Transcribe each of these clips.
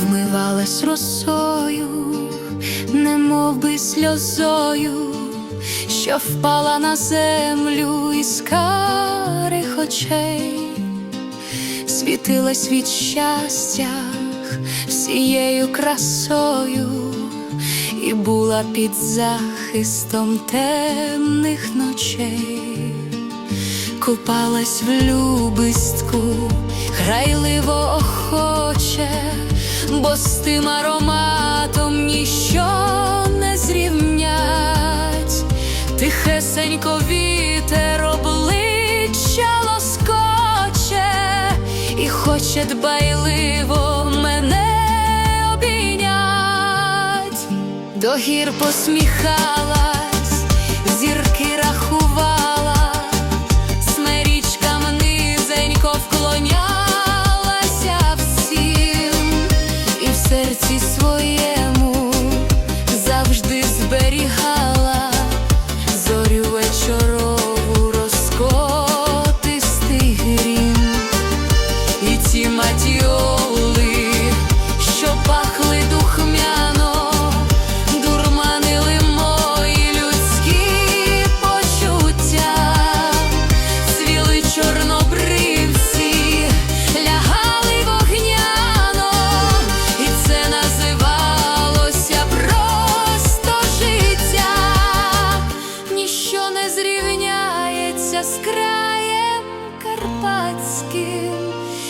Вмивалась росою, немов би сльозою, що впала на землю із карих очей, світилась від щастя всією красою, і була під захистом темних ночей купалась в любистку, грайливо охоче, бо з тим ароматом ніщо не зрівнять, тихесенько вітер обличчя лоскоче, і хоче дбайливо мене обійнять, до гір посміхалась,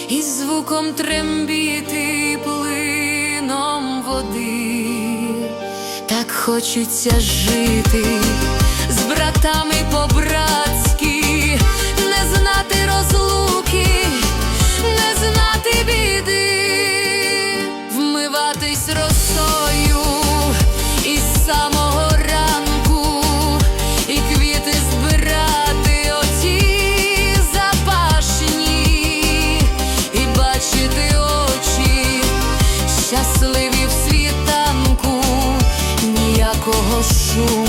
і звуком трембіти плином води. Так хочеться жити з братами по-братськи, не знати розлуки, не знати біди, вмиватись росою sure.